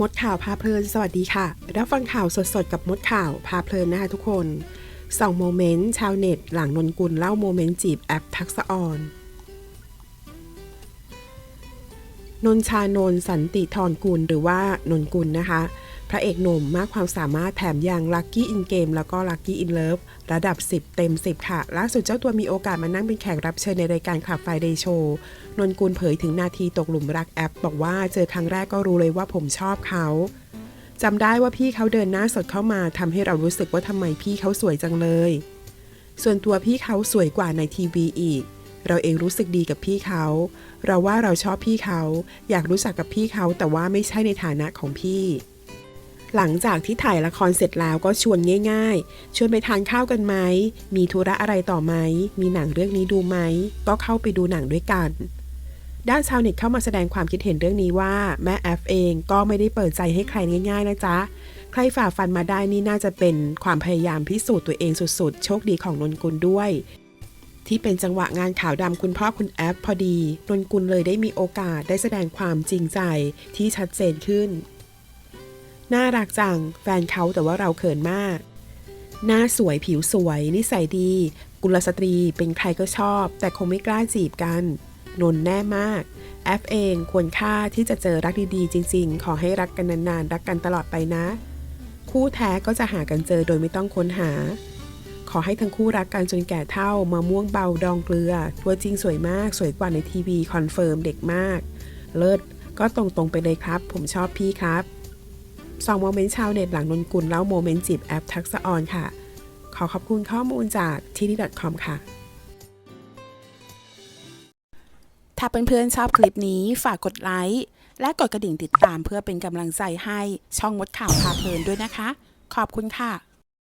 มดข่าวพาเพลิน สวัสดีค่ะ รับฟังข่าวสดๆ กับมดข่าวพาเพลินนะคะทุกคนสองโมเมนต์ชาวเน็ต หลังนนกุลเล่าโมเมนต์จีบแอปทักษะออน นนชานนสันติธรกุลหรือว่านนกุลนะคะ พระเอกหนุ่มมากความสามารถแถมยังลั c กี้อินเกมแล้วก็ลั c กี้อินเลิฟระดับ 10 เต็ม 10 ค่ะ ล่าสุดเจ้าตัวมีโอกาสมานั่งเป็นแขกรับเชิญในรายการขับไฟเดย์โชว์นนกุลเผยถึงนาทีตกหลุมรักแอป บอกว่าเจอครั้งแรกก็รู้เลยว่าผมชอบเขาจำได้ว่าพี่เขาเดินหน้าสดเข้ามาทำให้เรารู้สึกว่าทำไมพี่เขาสวยจังเลย ส่วนตัวพี่เขาสวยกว่าในทีวีอีก เราเองรู้สึกดีกับพี่เขา เราว่าเราชอบพี่เขา อยากรู้จักกับพี่เขาแต่ว่าไม่ใช่ในฐานะของพี่ หลังจากที่ถ่ายละครเสร็จแล้วก็ชวนง่าย ๆ ชวนไปทานข้าวกันไหม มีธุระอะไรต่อไหม มีหนังเรื่องนี้ดูไหม ก็เข้าไปดูหนังด้วยกันด้านชาวเน็ตเข้ามาแสดงความคิดเห็นเรื่องนี้ว่า แม่แอฟเองก็ไม่ได้เปิดใจให้ใครง่าย ๆ นะจ๊ะ ใครฝ่าฟันมาได้นี่น่าจะเป็นความพยายามพิสูจน์ตัวเองสุดๆ โชคดีของนนกุลด้วย ที่เป็นจังหวะงานข่าวดำคุณพ่อคุณแอฟพอดีนนกุลเลยได้มีโอกาสได้แสดงความจริงใจที่ชัดเจนขึ้น น่ารักจัง แฟนเขาแต่ว่าเราเขินมาก หน้าสวยผิวสวย นิสัยดี กุลสตรีเป็นใครก็ชอบ แต่คงไม่กล้าจีบกัน นนแน่มาก แอฟเองควรค่าที่จะเจอรักดีๆ จริง ๆ ขอให้รักกันนานๆ รักกันตลอดไปนะ คู่แท้ก็จะหากันเจอโดยไม่ต้องค้นหา ขอให้ทั้งคู่รักกันจนแก่เท่ามะม่วงเบาดองเกลือ ตัวจริงสวยมาก สวยกว่าในทีวีคอนเฟิร์มเด็กมาก เลิศ ก็ตรงๆไปเลยครับ ผมชอบพี่ครับสองโมเมนต์ชาวเน็ตหลังนนกุลเล่าโมเมนต์จีบแอปทักษะออนค่ะ ขอขอบคุณข้อมูลจากที่นี่ .com ค่ะ ถ้าเพื่อนๆชอบคลิปนี้ฝากกดไลค์และกดกระดิ่งติดตามเพื่อเป็นกำลังใจให้ช่องมดข่าวพาเพลินด้วยนะคะ ขอบคุณค่ะ